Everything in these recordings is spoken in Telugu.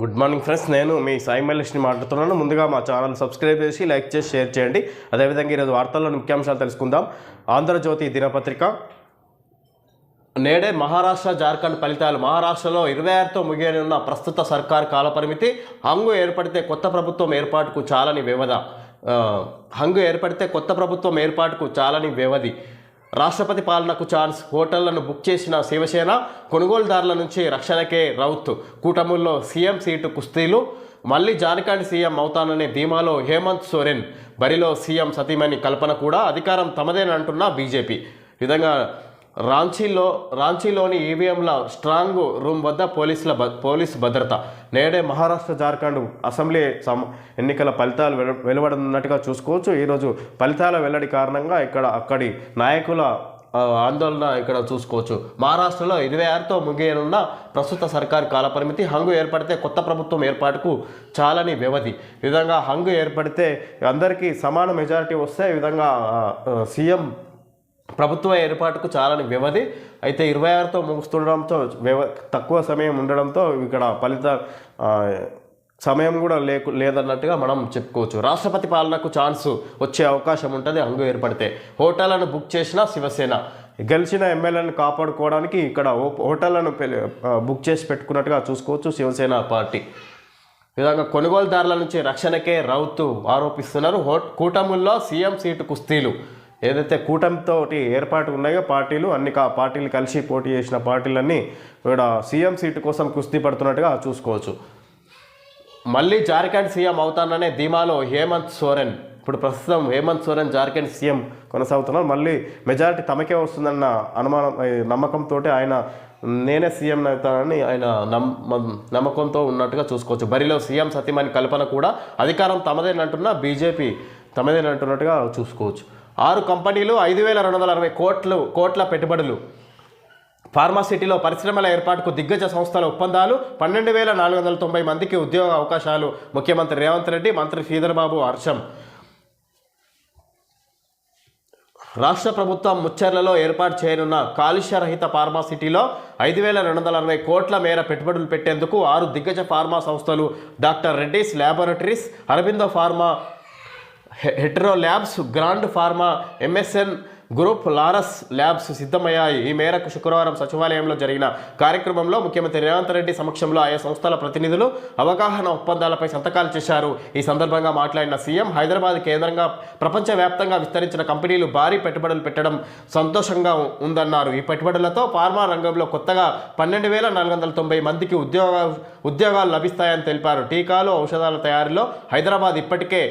గుడ్ మార్నింగ్ ఫ్రెండ్స్ నేను మీ సాయి మల్లేష్ని మాట్లాడుతున్నాను. ముందుగా మా ఛానల్ సబ్స్క్రైబ్ చేసి లైక్ చేసి షేర్ చేయండి. అదేవిధంగా ఈరోజు వార్తల్లో ముఖ్యాంశాలు తెలుసుకుందాం. ఆంధ్రజ్యోతి దినపత్రిక. నేడే మహారాష్ట్ర జార్ఖండ్ ఫలితాలు. మహారాష్ట్రలో ఇరవై ఆరుతో ముగియనున్న ప్రస్తుత సర్కార్ కాలపరిమితి హంగు ఏర్పడితే కొత్త ప్రభుత్వం ఏర్పాటుకు చాలని వ్యవధ. హంగు ఏర్పడితే కొత్త ప్రభుత్వం ఏర్పాటుకు చాలని వ్యవధి. రాష్ట్రపతి పాలనకు ఛాన్స్ హోటళ్ళను బుక్ చేసిన శివసేన కొనుగోలుదారుల నుంచి రక్షణకే రౌత్. కూటముల్లో సీఎం సీటు కుస్తీలు. మళ్ళీ జార్ఖండ్ సీఎం అవుతాననే ధీమాలో హేమంత్ సోరెన్. బరిలో సీఎం సతీమణి కల్పన కూడా అధికారం తమదేనంటున్న బీజేపీ. విధంగా రాంచీలో రాంచీలోని ఈవీఎంల స్ట్రాంగ్ రూమ్ వద్ద పోలీసుల పోలీసు భద్రత. నేడే మహారాష్ట్ర జార్ఖండ్ అసెంబ్లీ సమ ఎన్నికల ఫలితాలు వెలు వెలువడనున్నట్టుగా చూసుకోవచ్చు. ఈరోజు ఫలితాల వెల్లడి కారణంగా ఇక్కడ అక్కడి నాయకుల ఆందోళన ఇక్కడ చూసుకోవచ్చు. మహారాష్ట్రలో ఇరవై ఆరుతో ముగియనున్న ప్రస్తుత సర్కారు కాలపరిమితి హంగు ఏర్పడితే కొత్త ప్రభుత్వం ఏర్పాటుకు చాలని వ్యవధి. విధంగా హంగు ఏర్పడితే అందరికీ సమాన మెజారిటీ వస్తే ఈ విధంగా సీఎం ప్రభుత్వ ఏర్పాటుకు చాలని వ్యవధి. అయితే ఇరవై ఆరుతో ముగుస్తుండడంతో వ్యవ తక్కువ సమయం ఉండడంతో ఇక్కడ ఫలిత సమయం కూడా లేకు లేదన్నట్టుగా మనం చెప్పుకోవచ్చు. రాష్ట్రపతి పాలనకు ఛాన్స్ వచ్చే అవకాశం ఉంటుంది హంగు ఏర్పడితే. హోటళ్ళను బుక్ చేసిన శివసేన. గెలిచిన ఎమ్మెల్యేలను కాపాడుకోవడానికి ఇక్కడ హోటళ్ళను పె- బుక్ చేసి పెట్టుకున్నట్టుగా చూసుకోవచ్చు శివసేన పార్టీ. విధంగా కొనుగోలుదారుల నుంచి రక్షణకే రౌతు ఆరోపిస్తున్నారు హో కూటముల్లో సీఎం సీటు కుస్తీలు ఏదైతే కూటమితో ఏర్పాటు ఉన్నాయో పార్టీలు అన్ని కా పార్టీలు కలిసి పోటీ చేసిన పార్టీలన్నీ ఇక్కడ సీఎం సీటు కోసం కుస్తీ పడుతున్నట్టుగా చూసుకోవచ్చు. మళ్ళీ జార్ఖండ్ సీఎం అవుతాననే ధీమాలో హేమంత్ సోరెన్. ఇప్పుడు ప్రస్తుతం హేమంత్ సోరెన్ జార్ఖండ్ సీఎం కొనసాగుతున్నారు. మళ్ళీ మెజారిటీ తమకే వస్తుందన్న అనుమానం నమ్మకంతో ఆయన నేనే సీఎం అవుతానని ఆయన నమ్మ నమ్మకంతో ఉన్నట్టుగా చూసుకోవచ్చు. బరిలో సీఎం సతీమణి కల్పన కూడా అధికారం తమదేనంటున్న బీజేపీ తమదేనంటున్నట్టుగా చూసుకోవచ్చు. ఆరు కంపెనీలు ఐదు వేల రెండు వందల అరవై కోట్లు కోట్ల పెట్టుబడులు. ఫార్మాసిటీలో పరిశ్రమల ఏర్పాటుకు దిగ్గజ సంస్థల ఒప్పందాలు పన్నెండు వేల నాలుగు వందల తొంభై మందికి ఉద్యోగ అవకాశాలు. ముఖ్యమంత్రి రేవంత్ రెడ్డి మంత్రి శ్రీధర్బాబు హర్షం. రాష్ట్ర ప్రభుత్వం ముచ్చర్లలో ఏర్పాటు చేయనున్న కాలుష్యరహిత ఫార్మాసిటీలో ఐదు వేల రెండు వందల అరవై కోట్ల మేర పెట్టుబడులు పెట్టేందుకు ఆరు దిగ్గజ ఫార్మా సంస్థలు doctor Reddy's laboratories Aurobindo pharma Hetero labs Gland pharma MSN group Laurus labs సిద్ధమయ్యాయి. ఈ మేరకు శుక్రవారం సచివాలయంలో జరిగిన కార్యక్రమంలో ముఖ్యమంత్రి రేవంత్ రెడ్డి సమక్షంలో ఆయా సంస్థల ప్రతినిధులు అవగాహన ఒప్పందాలపై సంతకాలు చేశారు. ఈ సందర్భంగా మాట్లాడిన సీఎం హైదరాబాద్ కేంద్రంగా ప్రపంచవ్యాప్తంగా విస్తరించిన కంపెనీలు భారీ పెట్టుబడులు పెట్టడం సంతోషంగా ఉందన్నారు. ఈ పెట్టుబడులతో ఫార్మా రంగంలో కొత్తగా పన్నెండు వేల నాలుగు వందల తొంభై మందికి ఉద్యోగ ఉద్యోగాలు లభిస్తాయని తెలిపారు. టీకాలు ఔషధాల తయారీలో హైదరాబాద్ ఇప్పటికే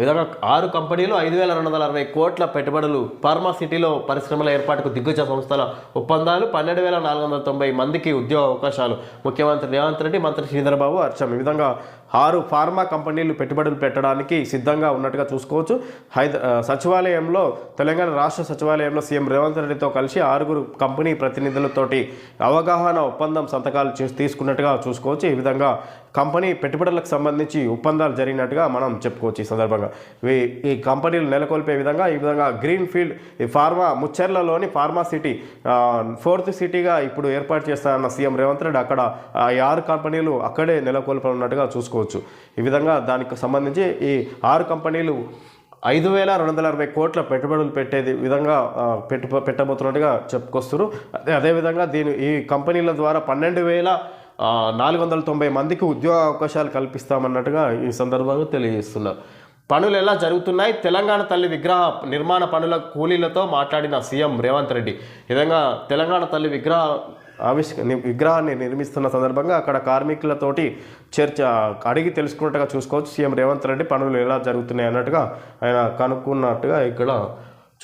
విధంగా ఆరు కంపెనీలు ఐదు వేల రెండు వందల అరవై కోట్ల పెట్టుబడులు ఫార్మా సిటీలో పరిశ్రమల ఏర్పాటుకు దిగ్గజ సంస్థల ఒప్పందాలు పన్నెండు వేల నాలుగు వందల తొంభై మందికి ఉద్యోగ అవకాశాలు. ముఖ్యమంత్రి రేవంత్ రెడ్డి మంత్రి శ్రీధర్బాబు అర్చం ఈ విధంగా ఆరు ఫార్మా కంపెనీలు పెట్టుబడులు పెట్టడానికి సిద్ధంగా ఉన్నట్టుగా చూసుకోవచ్చు. హైద సచివాలయంలో తెలంగాణ రాష్ట్ర సచివాలయంలో సీఎం రేవంత్ రెడ్డితో కలిసి ఆరుగురు కంపెనీ ప్రతినిధులతోటి అవగాహన ఒప్పందం సంతకాలు చేసి తీసుకున్నట్టుగా చూసుకోవచ్చు. ఈ విధంగా కంపెనీ పెట్టుబడులకు సంబంధించి ఒప్పందాలు జరిగినట్టుగా మనం చెప్పుకోవచ్చు ఈ సందర్భంగా. ఈ- కంపెనీలు నెలకొల్పే విధంగా ఈ విధంగా గ్రీన్ ఫీల్డ్ ఈ ఫార్మా ముచ్చర్లలోని ఫార్మా సిటీ ఫోర్త్ సిటీగా ఇప్పుడు ఏర్పాటు చేస్తానన్న సీఎం రేవంత్ రెడ్డి అక్కడ ఈ ఆరు కంపెనీలు అక్కడే నెలకొల్పనున్నట్టుగా చూసుకోవచ్చు. ఈ విధంగా దానికి సంబంధించి ఈ ఆరు కంపెనీలు ఐదు వేల రెండు వందల అరవై కోట్ల పెట్టుబడులు పెట్టేది విధంగా పెట్టు పెట్టబోతున్నట్టుగా చెప్పుకొస్తారు. అదేవిధంగా దీని ఈ కంపెనీల ద్వారా పన్నెండు వేల నాలుగు వందల తొంభై మందికి ఉద్యోగ అవకాశాలు కల్పిస్తామన్నట్టుగా ఈ సందర్భంగా తెలియజేస్తున్నారు పనులు ఎలా జరుగుతున్నాయి? తెలంగాణ తల్లి విగ్రహ నిర్మాణ పనుల కూలీలతో మాట్లాడిన సీఎం రేవంత్ రెడ్డి. విధంగా తెలంగాణ తల్లి విగ్రహ ఆవిష్క ని- విగ్రహాన్ని నిర్మిస్తున్న సందర్భంగా అక్కడ కార్మికులతోటి చర్చ అడిగి తెలుసుకున్నట్టుగా చూసుకోవచ్చు. సీఎం రేవంత్ రెడ్డి పనులు ఎలా జరుగుతున్నాయి అన్నట్టుగా ఆయన కనుక్కున్నట్టుగా ఇక్కడ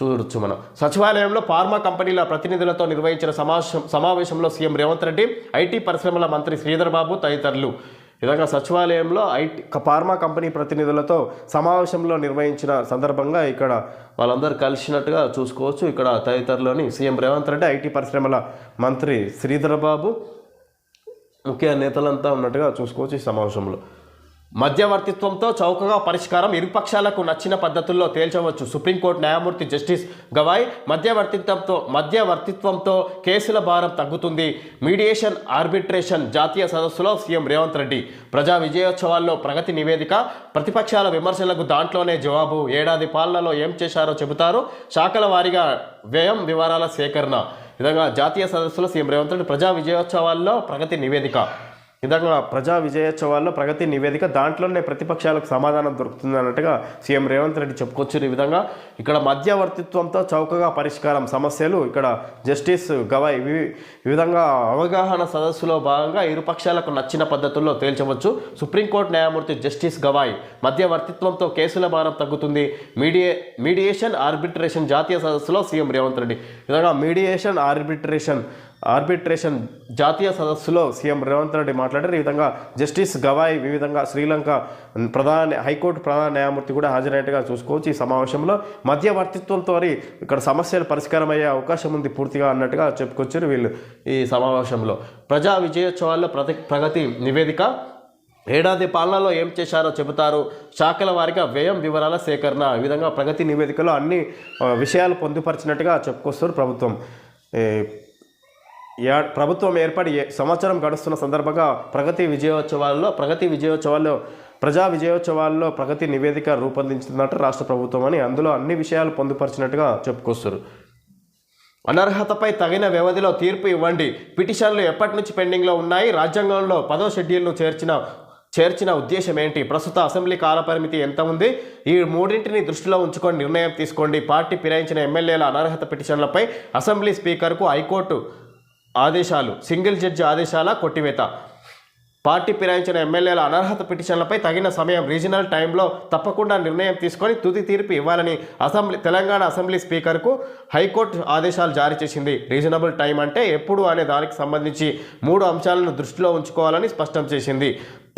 చూడొచ్చు మనం. సచివాలయంలో ఫార్మా కంపెనీల ప్రతినిధులతో నిర్వహించిన సమావేశం సమావేశంలో సీఎం రేవంత్ రెడ్డి ఐటీ పరిశ్రమల మంత్రి శ్రీధర్ బాబు తదితరులు. విధంగా సచివాలయంలో ఐటీ ఫార్మా కంపెనీ ప్రతినిధులతో సమావేశంలో నిర్వహించిన సందర్భంగా ఇక్కడ వాళ్ళందరూ కలిసినట్టుగా చూసుకోవచ్చు. ఇక్కడ తదితరులోని సీఎం రేవంత్ రెడ్డి ఐటీ పరిశ్రమల మంత్రి శ్రీధర్ బాబు ముఖ్య నేతలంతా ఉన్నట్టుగా చూసుకోవచ్చు ఈ సమావేశంలో. మధ్యవర్తిత్వంతో చౌకగా పరిష్కారం ఇరుపక్షాలకు నచ్చిన పద్ధతుల్లో తేల్చవచ్చు. సుప్రీంకోర్టు న్యాయమూర్తి జస్టిస్ గవాయ్ మధ్యవర్తిత్వంతో మధ్యవర్తిత్వంతో కేసుల భారం తగ్గుతుంది. మీడియేషన్ ఆర్బిట్రేషన్ జాతీయ సదస్సులో సీఎం రేవంత్ రెడ్డి. ప్రజా విజయోత్సవాల్లో ప్రగతి నివేదిక ప్రతిపక్షాల విమర్శలకు దాంట్లోనే జవాబు. ఏడాది పాలనలో ఏం చేశారో చెబుతారు. శాఖల వారీగా వ్యయం వివరాల సేకరణ. విధంగా జాతీయ సదస్సులో సీఎం రేవంత్ రెడ్డి ప్రజా విజయోత్సవాల్లో ప్రగతి నివేదిక. విధంగా ప్రజా విజయోత్సవాల్లో ప్రగతి నివేదిక దాంట్లోనే ప్రతిపక్షాలకు సమాధానం దొరుకుతుంది అన్నట్టుగా సీఎం రేవంత్ రెడ్డి చెప్పుకొచ్చిన ఈ విధంగా. ఇక్కడ మధ్యవర్తిత్వంతో చౌకగా పరిష్కారం సమస్యలు ఇక్కడ జస్టిస్ గవాయ్ ఈ విధంగా అవగాహన సదస్సులో భాగంగా ఇరు పక్షాలకు నచ్చిన పద్ధతుల్లో తేల్చవచ్చు. సుప్రీంకోర్టు న్యాయమూర్తి జస్టిస్ గవాయ్ మధ్యవర్తిత్వంతో కేసుల భారం తగ్గుతుంది. మీడియే మీడియేషన్ ఆర్బిట్రేషన్ జాతీయ సదస్సులో సీఎం రేవంత్ రెడ్డి. విధంగా మీడియేషన్ ఆర్బిట్రేషన్ ఆర్బిట్రేషన్ జాతీయ సదస్సులో సీఎం రేవంత్ రెడ్డి మాట్లాడారు. ఈ విధంగా జస్టిస్ గవాయ్ ఈ విధంగా శ్రీలంక ప్రధాన హైకోర్టు ప్రధాన న్యాయమూర్తి కూడా హాజరైనట్టుగా చూసుకోవచ్చు. ఈ సమావేశంలో మధ్యవర్తిత్వంతో ఇక్కడ సమస్యలు పరిష్కారం అయ్యే అవకాశం ఉంది పూర్తిగా అన్నట్టుగా చెప్పుకొచ్చారు వీళ్ళు ఈ సమావేశంలో. ప్రజా విజయోత్సవాల్లో ప్రతి ప్రగతి నివేదిక ఏడాది పాలనలో ఏం చేశారో చెబుతారు. శాఖల వారిగా వ్యయం వివరాల సేకరణ ఈ విధంగా ప్రగతి నివేదికలో అన్ని విషయాలు పొందుపరిచినట్టుగా చెప్పుకొస్తారు ప్రభుత్వం. ప్రభుత్వం ఏర్పడి సంవత్సరం గడుస్తున్న సందర్భంగా ప్రగతి విజయోత్సవాల్లో ప్రగతి విజయోత్సవాల్లో ప్రజా విజయోత్సవాల్లో ప్రగతి నివేదిక రూపొందించిందంట రాష్ట్ర ప్రభుత్వం అని అందులో అన్ని విషయాలు పొందుపరిచినట్టుగా చెప్పుకొస్తారు. అనర్హతపై తగిన వ్యవధిలో తీర్పు ఇవ్వండి. పిటిషన్లు ఎప్పటి నుంచి పెండింగ్లో ఉన్నాయి? రాజ్యాంగంలో పదో షెడ్యూల్ను చేర్చిన చేర్చిన ఉద్దేశం ఏంటి? ప్రస్తుత అసెంబ్లీ కాలపరిమితి ఎంత ఉంది? ఈ మూడింటిని దృష్టిలో ఉంచుకొని నిర్ణయం తీసుకోండి. పార్టీ ఫిరాయించిన ఎమ్మెల్యేల అనర్హత పిటిషన్లపై అసెంబ్లీ స్పీకర్కు హైకోర్టు ఆదేశాలు సింగిల్ జడ్జి ఆదేశాల కొట్టివేత. పార్టీ ఫిరాయించిన ఎమ్మెల్యేల అనర్హత పిటిషన్లపై తగిన సమయం రీజనల్ టైంలో తప్పకుండా నిర్ణయం తీసుకొని తుది తీర్పు ఇవ్వాలని అసెంబ్లీ తెలంగాణ అసెంబ్లీ స్పీకర్కు హైకోర్టు ఆదేశాలు జారీ చేసింది. రీజనబుల్ టైం అంటే ఎప్పుడు అనే దానికి సంబంధించి మూడు అంశాలను దృష్టిలో ఉంచుకోవాలని స్పష్టం చేసింది.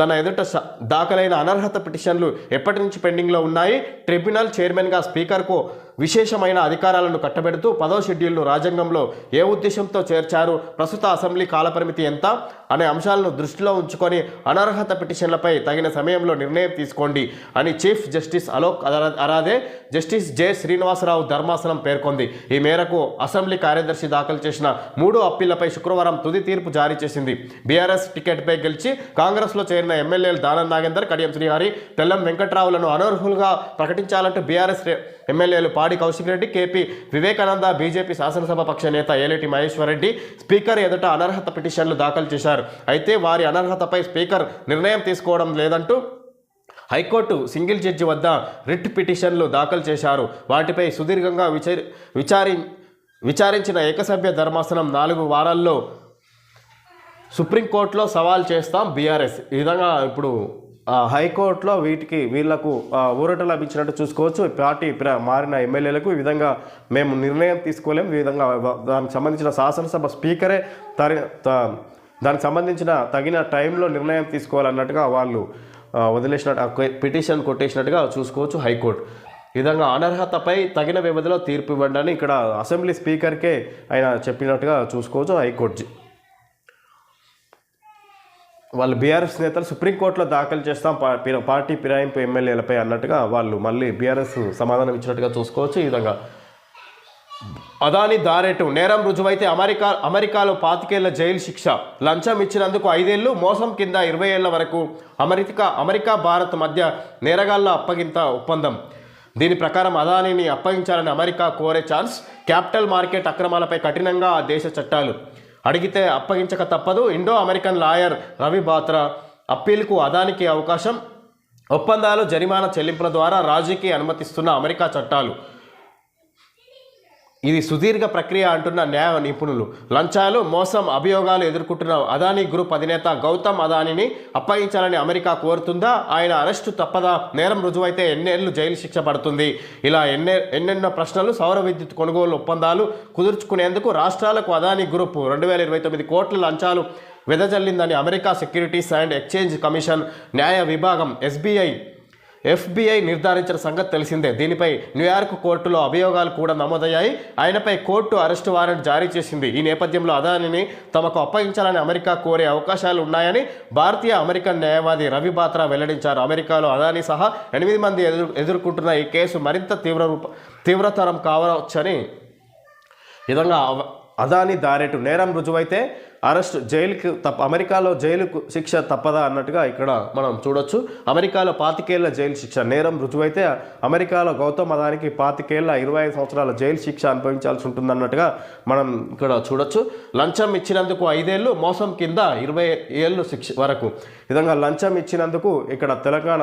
తన ఎదుట దాఖలైన అనర్హత పిటిషన్లు ఎప్పటి నుంచి పెండింగ్లో ఉన్నాయి? ట్రిబ్యునల్ చైర్మన్గా స్పీకర్కు విశేషమైన అధికారాలను కట్టబెడుతూ పదో షెడ్యూల్ను రాజ్యాంగంలో ఏ ఉద్దేశంతో చేర్చారు? ప్రస్తుత అసెంబ్లీ కాలపరిమితి ఎంత? అనే అంశాలను దృష్టిలో ఉంచుకొని అనర్హత పిటిషన్లపై తగిన సమయంలో నిర్ణయం తీసుకోండి అని చీఫ్ జస్టిస్ అలోక్ అరా- అరాదే జస్టిస్ జె శ్రీనివాసరావు ధర్మాసనం పేర్కొంది. ఈ మేరకు అసెంబ్లీ కార్యదర్శి దాఖలు చేసిన మూడు అప్పీళ్ళపై శుక్రవారం తుది తీర్పు జారీ చేసింది. బీఆర్ఎస్ టికెట్పై గెలిచి కాంగ్రెస్లో చేరిన ఎమ్మెల్యేలు దానం నాగేందర్ కడియం శ్రీహరి తెల్లం వెంకట్రావులను అనర్హులుగా ప్రకటించాలంటూ బీఆర్ఎస్ ఎమ్మెల్యేలు పాడి కౌశిక్ రెడ్డి కేపీ వివేకానంద బీజేపీ శాసనసభ పక్ష నేత ఏలేటి మహేశ్వరరెడ్డి స్పీకర్ ఎదుట అనర్హత పిటిషన్లు దాఖలు చేశారు. అయితే వారి అనర్హతపై స్పీకర్ నిర్ణయం తీసుకోవడం లేదంటూ హైకోర్టు సింగిల్ జడ్జి వద్ద రిట్ పిటిషన్లు దాఖలు చేశారు. వాటిపై సుదీర్ఘంగా విచారి విచారి విచారించిన ఏకసభ్య ధర్మాసనం నాలుగు వారాల్లో సుప్రీంకోర్టులో సవాల్ చేస్తాం బీఆర్ఎస్. ఈ విధంగా ఇప్పుడు హైకోర్టులో వీటికి వీళ్ళకు ఊరట లభించినట్టు చూసుకోవచ్చు. పార్టీ ప్ర- మారిన ఎమ్మెల్యేలకు ఈ విధంగా మేము నిర్ణయం తీసుకోలేము ఈ విధంగా దానికి సంబంధించిన శాసనసభ స్పీకరే తరి త- దానికి సంబంధించిన తగిన టైంలో నిర్ణయం తీసుకోవాలన్నట్టుగా వాళ్ళు వదిలేసినట్టు పిటిషన్ కొట్టేసినట్టుగా చూసుకోవచ్చు హైకోర్టు. ఈ విధంగా అనర్హతపై తగిన వ్యవధిలో తీర్పు ఇవ్వండి అని ఇక్కడ అసెంబ్లీ స్పీకర్కే ఆయన చెప్పినట్టుగా చూసుకోవచ్చు హైకోర్టు వాళ్ళు బీఆర్ఎస్ నేతలు సుప్రీంకోర్టులో దాఖలు చేస్తాం పా- పార్టీ ఫిరాయింపు ఎమ్మెల్యేలపై అన్నట్టుగా వాళ్ళు మళ్ళీ బీఆర్ఎస్ సమాధానం ఇచ్చినట్టుగా చూసుకోవచ్చు. ఈ విధంగా అదాని దారెటు నేరం రుజువైతే అమెరికా అమెరికాలో పాతికేళ్ళ జైలు శిక్ష. లంచం ఇచ్చినందుకు ఐదేళ్ళు మోసం కింద ఇరవై ఏళ్ళ వరకు అమెరికా అమెరికా భారత్ మధ్య నేరగాళ్ళ అప్పగింత ఒప్పందం. దీని ప్రకారం అదానిని అప్పగించాలని అమెరికా కోరే ఛాన్స్. క్యాపిటల్ మార్కెట్ అక్రమాలపై కఠినంగా ఆ దేశ చట్టాలు. అడిగితే అప్పగించక తప్పదు. Indo American lawyer Ravi Batra అప్పీల్కు అదానికి అవకాశం. ఒప్పందాలు జరిమానా చెల్లింపుల ద్వారా రాజీకి అనుమతిస్తున్న అమెరికా చట్టాలు. ఇది సుదీర్ఘ ప్రక్రియ అంటున్న న్యాయ నిపుణులు. లంచాలు మోసం అభియోగాలు ఎదుర్కొంటున్న అదానీ గ్రూప్ అధినేత గౌతమ్ అదానీని అప్పగించాలని అమెరికా కోరుతుందా? ఆయన అరెస్టు తప్పదా? నేరం రుజువైతే ఎన్నేళ్ళు జైలు శిక్ష పడుతుంది. ఇలా ఎన్నే ఎన్నెన్నో ప్రశ్నలు సౌర విద్యుత్ కొనుగోలు ఒప్పందాలు కుదుర్చుకునేందుకు రాష్ట్రాలకు అదానీ గ్రూప్ రెండు వేల ఇరవై తొమ్మిది కోట్ల లంచాలు వెదజల్లిందని America securities and exchange commission న్యాయ విభాగం ఎస్బీఐ ఎఫ్బిఐ నిర్ధారించిన సంగతి తెలిసిందే. దీనిపై న్యూయార్క్ కోర్టులో అభియోగాలు కూడా నమోదయ్యాయి. ఆయనపై కోర్టు అరెస్టు వారెంట్ జారీ చేసింది. ఈ నేపథ్యంలో అదానిని తమకు అప్పగించాలని అమెరికా కోరే అవకాశాలు ఉన్నాయని భారతీయ అమెరికన్ న్యాయవాది రవి బాత్రా వెల్లడించారు. అమెరికాలో అదాని సహా ఎనిమిది మంది ఎదురు ఎదుర్కొంటున్న ఈ కేసు మరింత తీవ్ర రూప తీవ్రతరం కావచ్చని విధంగా అదాని దారేటు. నేరం రుజువైతే అరెస్ట్ జైలుకు తప్ప అమెరికాలో జైలుకు శిక్ష తప్పదా అన్నట్టుగా ఇక్కడ మనం చూడొచ్చు. అమెరికాలో పాతికేళ్ళ జైలు శిక్ష. నేరం రుజువైతే అమెరికాలో గౌతమ్ అదానికి పాతికేళ్ళ ఇరవై ఐదు సంవత్సరాల జైలు శిక్ష అనుభవించాల్సి ఉంటుందన్నట్టుగా మనం ఇక్కడ చూడొచ్చు. లంచం ఇచ్చినందుకు ఐదేళ్ళు మోసం కింద ఇరవై ఏళ్ళు శిక్ష వరకు. విధంగా లంచం ఇచ్చినందుకు ఇక్కడ తెలంగాణ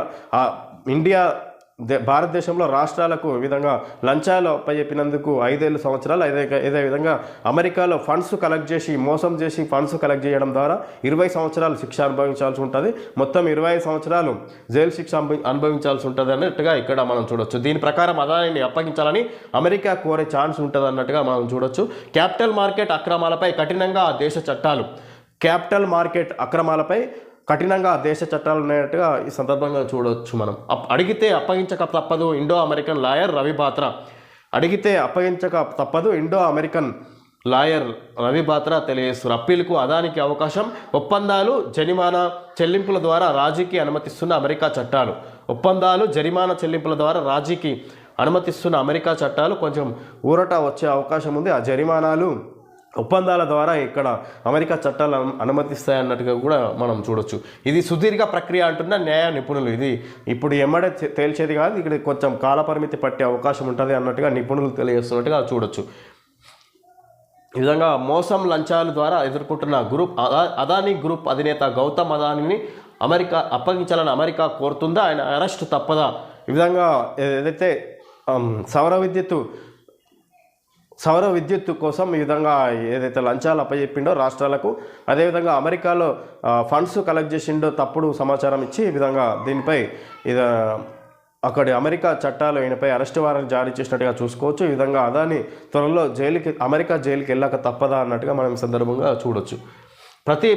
ఇండియా భారతదేశంలో రాష్ట్రాలకు విధంగా లంచాలు అప్పచెప్పినందుకు ఐదేళ్ళు సంవత్సరాలు. అదే ఇదే విధంగా అమెరికాలో ఫండ్స్ కలెక్ట్ చేసి మోసం చేసి ఫండ్స్ కలెక్ట్ చేయడం ద్వారా ఇరవై సంవత్సరాలు శిక్ష అనుభవించాల్సి ఉంటుంది. మొత్తం ఇరవై సంవత్సరాలు జైలు శిక్ష అనుభవించాల్సి ఉంటుంది అన్నట్టుగా ఇక్కడ మనం చూడొచ్చు. దీని ప్రకారం అదానిని అప్పగించాలని అమెరికా కోరే ఛాన్స్ ఉంటుంది అన్నట్టుగా మనం చూడొచ్చు. క్యాపిటల్ మార్కెట్ అక్రమాలపై కఠినంగా ఆ దేశ చట్టాలు. క్యాపిటల్ మార్కెట్ అక్రమాలపై కఠినంగా దేశ చట్టాలు ఉన్నట్టుగా ఈ సందర్భంగా చూడవచ్చు మనం. అప్- అడిగితే అప్పగించక తప్పదు Indo American lawyer Ravi Batra. అడిగితే అప్పగించక తప్పదు Indo American lawyer Ravi Batra తెలియజేస్తారు అప్పీలుకు అదానికి అవకాశం ఒప్పందాలు జరిమానా చెల్లింపుల ద్వారా రాజీకి అనుమతిస్తున్న అమెరికా చట్టాలు. ఒప్పందాలు జరిమానా చెల్లింపుల ద్వారా రాజీకి అనుమతిస్తున్న అమెరికా చట్టాలు కొంచెం ఊరట వచ్చే అవకాశం ఉంది. ఆ జరిమానాలు ఒప్పందాల ద్వారా ఇక్కడ అమెరికా చట్టాలు అనుమతిస్తాయన్నట్టుగా కూడా మనం చూడొచ్చు. ఇది సుదీర్ఘ ప్రక్రియ అంటున్న న్యాయ నిపుణులు. ఇది ఇప్పుడు ఎమ్మడే తేల్చేది కాదు ఇక్కడ కొంచెం కాలపరిమితి పట్టే అవకాశం ఉంటుంది అన్నట్టుగా నిపుణులు తెలియజేస్తున్నట్టుగా చూడొచ్చు. ఈ విధంగా మోసం లంచాల ద్వారా ఎదుర్కొంటున్న గ్రూప్ అదా అదానీ గ్రూప్ అధినేత గౌతమ్ అదానీని అమెరికా అప్పగించాలని అమెరికా కోరుతుందా? ఆయన అరెస్ట్ తప్పదా? ఈ విధంగా ఏదైతే సౌర విద్యుత్తు సౌర విద్యుత్ కోసం ఈ విధంగా ఏదైతే లంచాలు అప్పచెప్పిండో రాష్ట్రాలకు అదేవిధంగా అమెరికాలో ఫండ్స్ కలెక్ట్ చేసిండో తప్పుడు సమాచారం ఇచ్చి ఈ విధంగా దీనిపై ఇది అక్కడి అమెరికా చట్టాలు ఈయనపై అరెస్ట్ వారెంట్ జారీ చేసినట్టుగా చూసుకోవచ్చు. ఈ విధంగా అదాని త్వరలో జైలుకి అమెరికా జైలుకి వెళ్ళాక తప్పదా అన్నట్టుగా మనం ఈ సందర్భంగా చూడొచ్చు. ప్రతి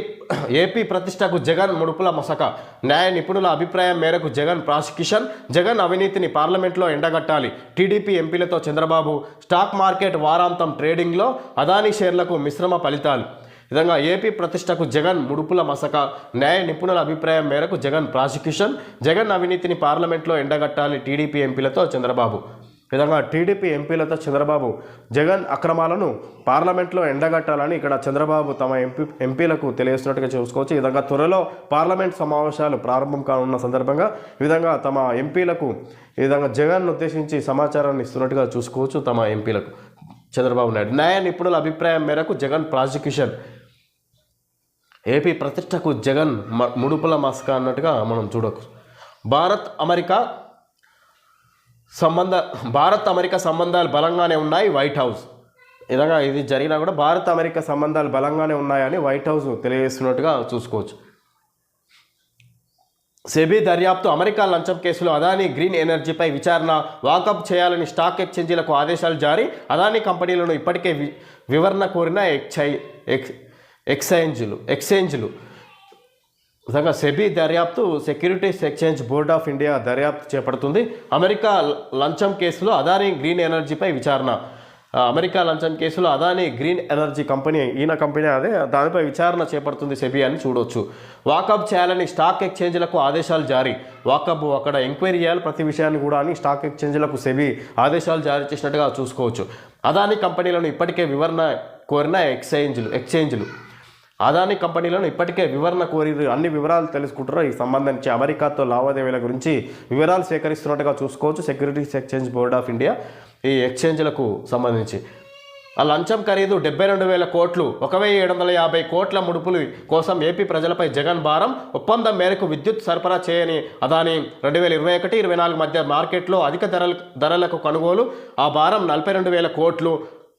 ఏపీ ప్రతిష్టకు జగన్ ముడుపుల మసక. న్యాయ నిపుణుల అభిప్రాయం మేరకు జగన్ ప్రాసిక్యూషన్ జగన్ అవినీతిని పార్లమెంట్లో ఎండగట్టాలి. టీడీపీ ఎంపీలతో చంద్రబాబు స్టాక్ మార్కెట్ వారాంతం ట్రేడింగ్లో అదానీ షేర్లకు మిశ్రమ ఫలితాలు. విధంగా ఏపీ ప్రతిష్టకు జగన్ ముడుపుల మసక. న్యాయ నిపుణుల అభిప్రాయం మేరకు జగన్ ప్రాసిక్యూషన్ జగన్ అవినీతిని పార్లమెంట్లో ఎండగట్టాలి టీడీపీ ఎంపీలతో చంద్రబాబు. విధంగా టీడీపీ ఎంపీలతో చంద్రబాబు జగన్ అక్రమాలను పార్లమెంట్లో ఎండగట్టాలని ఇక్కడ చంద్రబాబు తమ ఎంపీ ఎంపీలకు తెలియజేస్తున్నట్టుగా చూసుకోవచ్చు. ఈ విధంగా త్వరలో పార్లమెంట్ సమావేశాలు ప్రారంభం కానున్న సందర్భంగా ఈ విధంగా తమ ఎంపీలకు ఈ విధంగా జగన్ ఉద్దేశించి సమాచారాన్ని ఇస్తున్నట్టుగా చూసుకోవచ్చు తమ ఎంపీలకు చంద్రబాబు నాయుడు. న్యాయ నిపుణుల అభిప్రాయం మేరకు జగన్ ప్రాసిక్యూషన్ ఏపీ ప్రతిష్టకు జగన్ మ- ముడుపుల మస్క అన్నట్టుగా మనం చూడవచ్చు భారత్ అమెరికా సంబంధ భారత్ అమెరికా సంబంధాలు బలంగానే ఉన్నాయి వైట్ హౌస్ ఈ ఇది జరిగినా కూడా భారత్ అమెరికా సంబంధాలు బలంగానే ఉన్నాయని వైట్ హౌస్ తెలియజేస్తున్నట్టుగా చూసుకోవచ్చు. సెబీ దర్యాప్తు అమెరికా లంచం కేసులో అదానీ గ్రీన్ ఎనర్జీపై విచారణ వాకప్ చేయాలని స్టాక్ ఎక్స్చేంజీలకు ఆదేశాలు జారీ అదానీ కంపెనీలను ఇప్పటికే వి- వివరణ కోరిన ఎక్సై ఎక్స్ ఎక్స్చేంజ్లు ఎక్స్చేంజ్లు విధంగా సెబీ దర్యాప్తు securities exchange board of India దర్యాప్తు చేపడుతుంది. అమెరికా లంచం కేసులో అదానీ గ్రీన్ ఎనర్జీపై విచారణ. అమెరికా లంచం కేసులో అదానీ గ్రీన్ ఎనర్జీ కంపెనీ ఈయన కంపెనీ అదే దానిపై విచారణ చేపడుతుంది సెబీ అని చూడొచ్చు. వాకప్ చేయాలని స్టాక్ ఎక్స్చేంజ్లకు ఆదేశాలు జారీ. వాకప్ అక్కడ ఎంక్వైరీ చేయాలి ప్రతి విషయాన్ని కూడా అని స్టాక్ ఎక్స్చేంజ్లకు సెబీ ఆదేశాలు జారీ చేసినట్టుగా చూసుకోవచ్చు. అదానీ కంపెనీలను ఇప్పటికే వివరణ కోరిన ఎక్స్చేంజ్లు ఎక్స్చేంజ్లు అదానీ కంపెనీలను ఇప్పటికే వివరణ కోరి అన్ని వివరాలు తెలుసుకుంటారో ఈ సంబంధించి అమెరికాతో లావాదేవీల గురించి వివరాలు సేకరిస్తున్నట్టుగా చూసుకోవచ్చు. Securities exchange board of India ఈ ఎక్స్చేంజ్లకు సంబంధించి. ఆ లంచం ఖరీదు డెబ్బై రెండు వేల కోట్లు ఒక వెయ్యి ఏడు వందల యాభై కోట్ల ముడుపులు కోసం ఏపీ ప్రజలపై జగన్ భారం. ఒప్పందం మేరకు విద్యుత్ సరఫరా చేయని అదాని రెండు వేల ఇరవై ఒకటి ఇరవై నాలుగు మధ్య మార్కెట్లో అధిక ధరలకు ధరలకు కొనుగోలు. ఆ భారం నలభై రెండు వేల కోట్లు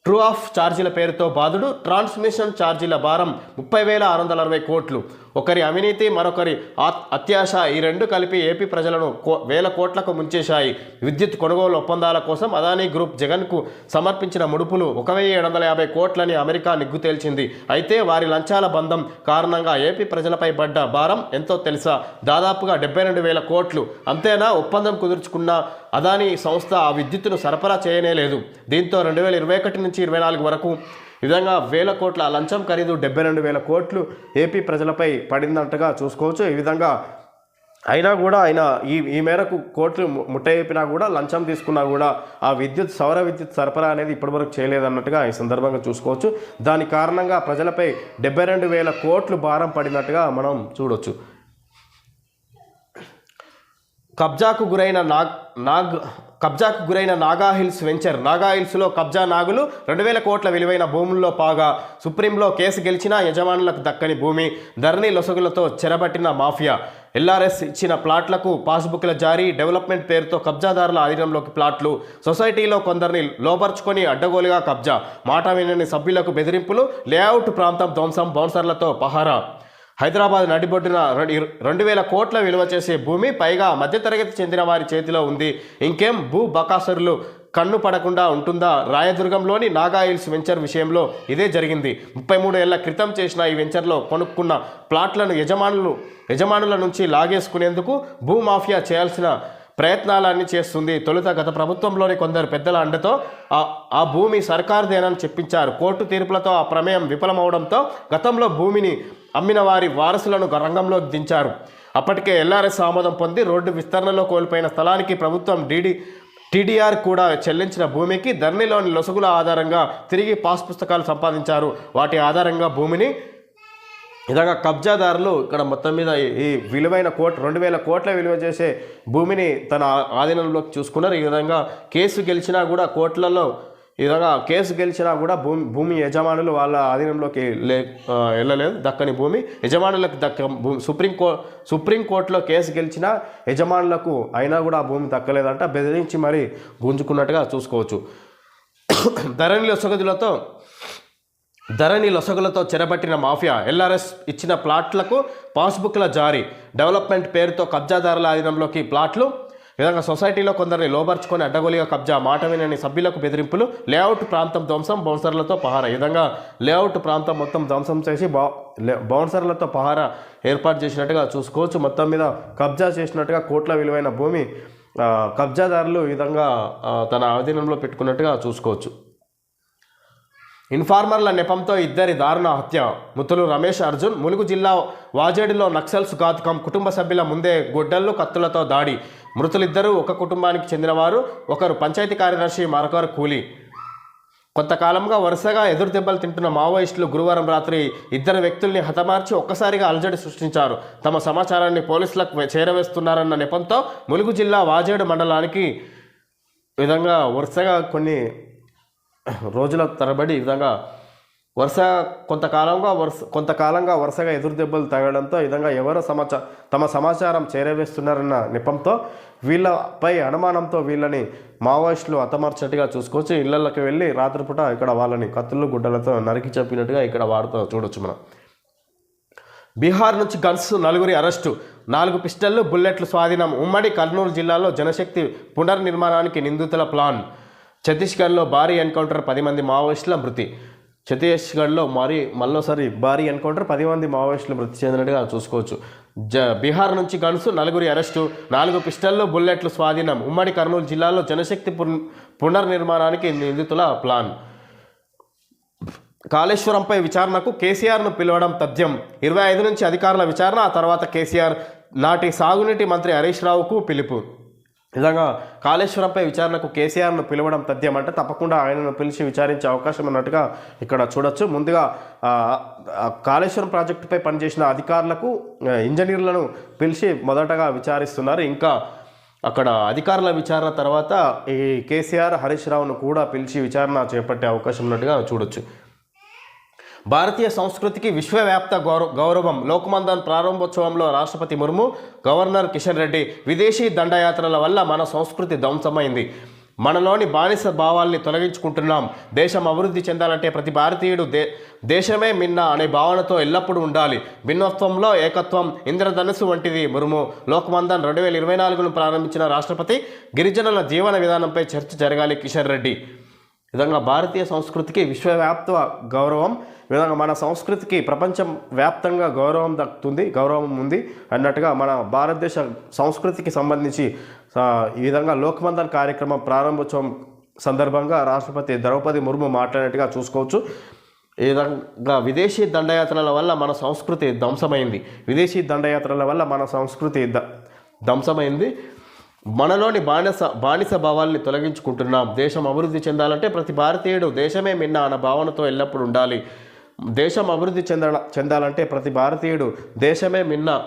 ట్రూ ఆఫ్ ఛార్జీల పేరుతో బాధుడు ట్రాన్స్మిషన్ ఛార్జీల భారం ముప్పై వేల ఆరు వందల అరవై కోట్లు. ఒకరి అవినీతి మరొకరి అత్యాశ ఈ రెండు కలిపి ఏపీ ప్రజలను కో- వేల కోట్లకు ముంచేశాయి. విద్యుత్ కొనుగోలు ఒప్పందాల కోసం అదానీ గ్రూప్ జగన్కు సమర్పించిన ముడుపులు ఒక వెయ్యి ఏడు వందల యాభై కోట్లని అమెరికా నిగ్గు తేల్చింది. అయితే వారి లంచాల బంధం కారణంగా ఏపీ ప్రజలపై పడ్డ భారం ఎంతో తెలుసా? దాదాపుగా డెబ్బై రెండు వేల కోట్లు. అంతేనా? ఒప్పందం కుదుర్చుకున్న అదానీ సంస్థ ఆ విద్యుత్తును సరఫరా చేయనే లేదు. దీంతో రెండు వేల ఇరవై ఒకటి నుంచి ఇరవై నాలుగు వరకు ఈ విధంగా వేల కోట్ల లంచం ఖరీదు డెబ్బై రెండు వేల కోట్లు ఏపీ ప్రజలపై పడిందంటగా చూసుకోవచ్చు. ఈ విధంగా అయినా కూడా ఆయన ఈ ఈ మేరకు కోట్లు ముట్టయిపినా కూడా లంచం తీసుకున్నా కూడా ఆ విద్యుత్ సౌర విద్యుత్ సరఫరా అనేది ఇప్పటివరకు చేయలేదన్నట్టుగా ఈ సందర్భంగా చూసుకోవచ్చు. దాని కారణంగా ప్రజలపై డెబ్బై రెండు వేల కోట్లు భారం పడినట్టుగా మనం చూడొచ్చు. కబ్జాకు గురైన నాగ్ నాగ్ కబ్జాకు గురైన నాగా హిల్స్ వెంచర్. నాగా హిల్స్లో కబ్జా నాగులు రెండు వేల కోట్ల విలువైన భూముల్లో పాగా. సుప్రీంలో కేసు గెలిచిన యజమానులకు దక్కని భూమి. ధరణి లొసగులతో చెరబట్టిన మాఫియా. ఎల్ఆర్ఎస్ ఇచ్చిన ప్లాట్లకు పాస్బుక్ల జారీ డెవలప్మెంట్ పేరుతో కబ్జాదారుల ఆధీనంలోకి ప్లాట్లు. సొసైటీలో కొందరిని లోపర్చుకొని అడ్డగోలుగా కబ్జా. మాట వినని సభ్యులకు బెదిరింపులు లేఅవుట్ ప్రాంతం ధ్వంసం బౌన్సర్లతో పహారా. హైదరాబాద్ నడిబొడ్డున రెండు- వేల కోట్ల విలువ చేసే భూమి పైగా మధ్యతరగతి చెందిన వారి చేతిలో ఉంది. ఇంకేం భూ బకాసరులు కన్ను పడకుండా ఉంటుందా? రాయదుర్గంలోని నాగా హిల్స్ వెంచర్ విషయంలో ఇదే జరిగింది. ముప్పై మూడు ఏళ్ళ క్రితం చేసిన ఈ వెంచర్లో కొనుక్కున్న ప్లాట్లను యజమానులు యజమానుల నుంచి లాగేసుకునేందుకు భూమాఫియా చేయాల్సిన ప్రయత్నాలన్నీ చేస్తుంది. తొలుత గత ప్రభుత్వంలోని కొందరు పెద్దల అండతో ఆ ఆ భూమి సర్కారుదేనని చెప్పించారు. కోర్టు తీర్పులతో ఆ ప్రమేయం విఫలమవడంతో గతంలో భూమిని అమ్మిన వారి వారసులను రంగంలో దించారు. అప్పటికే ఎల్ఆర్ఎస్ ఆమోదం పొంది రోడ్డు విస్తరణలో కోల్పోయిన స్థలానికి ప్రభుత్వం డీడీ టీడీఆర్ కూడా చెల్లించిన భూమికి ధరణిలోని లొసుగుల ఆధారంగా తిరిగి పాస్ పుస్తకాలు సంపాదించారు. వాటి ఆధారంగా భూమిని ఇలాగ కబ్జాదారులు ఇక్కడ మొత్తం మీద ఈ- విలువైన కోట్ రెండు వేల కోట్ల విలువ చేసే భూమిని తన ఆధీనంలోకి చూసుకున్నారు. ఈ విధంగా కేసు గెలిచినా కూడా కోట్లలో ఈ విధంగా కేసు గెలిచినా కూడా భూమి భూమి యజమానులు వాళ్ళ ఆధీనంలోకి లే వెళ్ళలేదు. దక్కని భూమి. యజమానులకు దక్క భూమి సుప్రీం కో సుప్రీం కోర్టులో కేసు గెలిచినా యజమానులకు అయినా కూడా ఆ భూమి దక్కలేదంట. బెదిరించి మరీ గుంజుకున్నట్టుగా చూసుకోవచ్చు. ధరణి సుగతులతో ధరణి లొసగులతో చెరబట్టిన మాఫియా ఎల్ఆర్ఎస్ ఇచ్చిన ప్లాట్లకు పాస్బుక్ల జారీ డెవలప్మెంట్ పేరుతో కబ్జాదారుల ఆధీనంలోకి ప్లాట్లు. విధంగా సొసైటీలో కొందరిని లోబర్చుకొని అడ్డగోలిగా కబ్జా మాట వినని సభ్యులకు బెదిరింపులు లేఅవుట్ ప్రాంతం ధ్వంసం బౌన్సర్లతో పహారా. ఈ విధంగా లేఅవుట్ ప్రాంతం మొత్తం ధ్వంసం చేసి బౌ లే- బౌన్సర్లతో పహారా ఏర్పాటు చేసినట్టుగా చూసుకోవచ్చు. మొత్తం మీద కబ్జా చేసినట్టుగా కోట్ల విలువైన భూమి కబ్జాదారులు ఈ విధంగా తన ఆధీనంలో పెట్టుకున్నట్టుగా చూసుకోవచ్చు. ఇన్ఫార్మర్ల నెపంతో ఇద్దరి దారుణ హత్య. ముత్తులు రమేష్ అర్జున్ ములుగు జిల్లా వాజేడులో నక్సల్స్ ఘాతుకం కుటుంబ సభ్యుల ముందే గొడ్డళ్ళు కత్తులతో దాడి. మృతులిద్దరూ ఒక కుటుంబానికి చెందినవారు ఒకరు పంచాయతీ కార్యదర్శి మరొకరు కూలీ. కొంతకాలంగా వరుసగా ఎదురు దెబ్బలు తింటున్న మావోయిస్టులు గురువారం రాత్రి ఇద్దరు వ్యక్తుల్ని హతమార్చి ఒక్కసారిగా అలజడి సృష్టించారు. తమ సమాచారాన్ని పోలీసులకు చేరవేస్తున్నారన్న నెపంతో ములుగు జిల్లా వాజేడు మండలానికి విధంగా వరుసగా కొన్ని రోజుల తరబడి ఈ విధంగా వరుస కొంతకాలంగా వరుస కొంతకాలంగా వరుసగా ఎదురు దెబ్బలు తగలడంతో విధంగా ఎవరో సమాచారం తమ సమాచారం చేరవేస్తున్నారన్న నెపంతో వీళ్ళపై అనుమానంతో వీళ్ళని మావోయిస్టులు అతమర్చట్టుగా చూసుకోవచ్చు ఇళ్ళలోకి వెళ్ళి రాత్రిపూట ఇక్కడ వాళ్ళని కత్తులు గుడ్డలతో నరికి చెప్పినట్టుగా ఇక్కడ వాడుతూ చూడొచ్చు మనం. బీహార్ నుంచి గన్స్ నలుగురి అరెస్టు. నాలుగు పిస్టళ్ళు బుల్లెట్లు స్వాధీనం. ఉమ్మడి కర్నూలు జిల్లాలో జనశక్తి పునర్నిర్మాణానికి నిందితుల ప్లాన్. ఛత్తీస్గఢ్లో భారీ ఎన్కౌంటర్ పది మంది మావోయిస్టుల మృతి. ఛత్తీస్గఢ్లో మరీ మళ్ళోసారి భారీ ఎన్కౌంటర్ పది మంది మావోయిస్టులు మృతి చెందినట్టుగా చూసుకోవచ్చు. జ బీహార్ నుంచి గనుసు నలుగురి అరెస్టు నాలుగు పిస్టల్లో బుల్లెట్లు స్వాధీనం. ఉమ్మడి కర్నూలు జిల్లాలో జనశక్తి పున్- పునర్నిర్మాణానికి నిందితుల ప్లాన్. కాళేశ్వరంపై విచారణకు కేసీఆర్ను పిలవడం తథ్యం. ఇరవై ఐదు నుంచి అధికారుల విచారణ ఆ తర్వాత కేసీఆర్ నాటి సాగునీటి మంత్రి హరీష్ రావుకు పిలుపు. నిజంగా కాళేశ్వరంపై విచారణకు కేసీఆర్ను పిలవడం తథ్యమంటే తప్పకుండా ఆయనను పిలిచి విచారించే అవకాశం ఉన్నట్టుగా ఇక్కడ చూడొచ్చు. ముందుగా కాళేశ్వరం ప్రాజెక్టుపై పనిచేసిన అధికారులకు ఇంజనీర్లను పిలిచి మొదటగా విచారిస్తున్నారు. ఇంకా అక్కడ అధికారుల విచారణ తర్వాత ఈ కేసీఆర్ హరీష్ రావును కూడా పిలిచి విచారణ చేపట్టే అవకాశం ఉన్నట్టుగా చూడొచ్చు. భారతీయ సంస్కృతికి విశ్వవ్యాప్త గౌరవ గౌరవం. లోక్మందన్ ప్రారంభోత్సవంలో రాష్ట్రపతి ముర్ము గవర్నర్ కిషన్ రెడ్డి విదేశీ దండయాత్రల వల్ల మన సంస్కృతి ధ్వంసమైంది. మనలోని బానిస భావాల్ని తొలగించుకుంటున్నాం. దేశం అభివృద్ధి చెందాలంటే ప్రతి భారతీయుడు దే దేశమే మిన్న అనే భావనతో ఎల్లప్పుడూ ఉండాలి. భిన్నత్వంలో ఏకత్వం ఇంద్రధనుసు వంటిది మురుము. లోక్మందన్ రెండు వేల ఇరవై నాలుగును ప్రారంభించిన రాష్ట్రపతి గిరిజనుల జీవన విధానంపై చర్చ జరగాలి కిషన్ రెడ్డి. విధంగా భారతీయ సంస్కృతికి విశ్వవ్యాప్త గౌరవం విధంగా మన సంస్కృతికి ప్రపంచం వ్యాప్తంగా గౌరవం దక్కుతుంది గౌరవం ఉంది అన్నట్టుగా మన భారతదేశ సంస్కృతికి సంబంధించి ఈ విధంగా లోక్మందన్ కార్యక్రమం ప్రారంభోత్సవం సందర్భంగా రాష్ట్రపతి ద్రౌపది ముర్ము మాట్లాడినట్టుగా చూసుకోవచ్చు. ఈ విధంగా విదేశీ దండయాత్రల వల్ల మన సంస్కృతి ధ్వంసమైంది. విదేశీ దండయాత్రల వల్ల మన సంస్కృతి ద ధ్వంసమైంది. మనలోని బానిస బానిస భావాల్ని తొలగించుకుంటున్నాం. దేశం అభివృద్ధి చెందాలంటే ప్రతి భారతీయుడు దేశమే మిన్న అన్న భావనతో ఎల్లప్పుడూ ఉండాలి. దేశం అభివృద్ధి చెందాల చెందాలంటే ప్రతి భారతీయుడు దేశమే మిన్న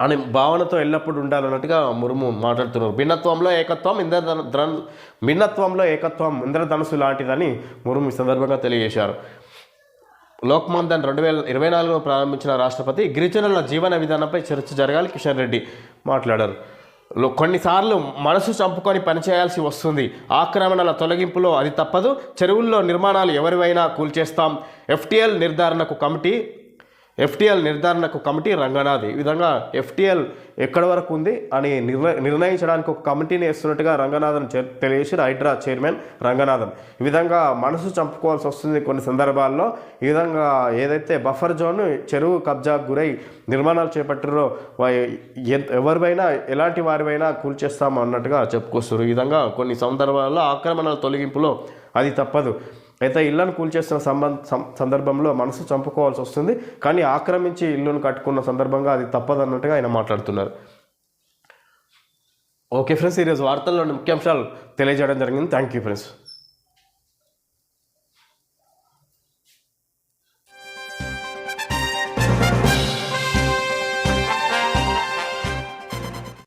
అనే భావనతో ఎల్లప్పుడూ ఉండాలన్నట్టుగా మురుము మాట్లాడుతున్నారు. భిన్నత్వంలో ఏకత్వం ఇంద్రధన ధన భిన్నత్వంలో ఏకత్వం ఇంద్రధనుసు లాంటిదని మురుము ఈ సందర్భంగా తెలియజేశారు. లోక్మాన్ రెండు వేల ఇరవై నాలుగులో ప్రారంభించిన రాష్ట్రపతి గిరిజనుల జీవన విధానంపై చర్చ జరగాలి కిషన్ రెడ్డి మాట్లాడారు. కొన్నిసార్లు మనసు చంపుకొని పనిచేయాల్సి వస్తుంది. ఆక్రమణల తొలగింపులో అది తప్పదు. చెరువుల్లో నిర్మాణాలు ఎవరివైనా కూల్చేస్తాం. ఎఫ్టీఎల్ నిర్ధారణకు కమిటీ ఎఫ్టీఎల్ నిర్ధారణకు కమిటీ రంగనాథ్. ఈ విధంగా ఎఫ్టీఎల్ ఎక్కడి వరకు ఉంది అని నిర్ణ నిర్ణయించడానికి ఒక కమిటీని వేస్తున్నట్టుగా రంగనాథన్ చె- తెలియజేసి హైడ్రా చైర్మన్ రంగనాథన్. ఈ విధంగా మనసు చంపుకోవాల్సి వస్తుంది కొన్ని సందర్భాల్లో. ఈ విధంగా ఏదైతే బఫర్ జోన్ చెరువు కబ్జాకు గురై నిర్మాణాలు చేపట్టారో ఎవరివైనా ఎలాంటి వారివైనా కూల్చేస్తాము అన్నట్టుగా చెప్పుకొస్తారు ఈ విధంగా కొన్ని సందర్భాల్లో ఆక్రమణల తొలగింపులో అది తప్పదు. అయితే ఇళ్ళను కూల్చేస్తున్న సంబంధ సందర్భంలో మనసు చంపుకోవాల్సి వస్తుంది. కానీ ఆక్రమించి ఇల్లును కట్టుకున్న సందర్భంగా అది తప్పదన్నట్టుగా ఆయన మాట్లాడుతున్నారు. ఓకే ఫ్రెండ్స్ ఈరోజు వార్తల్లోని ముఖ్యాంశాలు తెలియజేయడం జరిగింది. Thank you friends.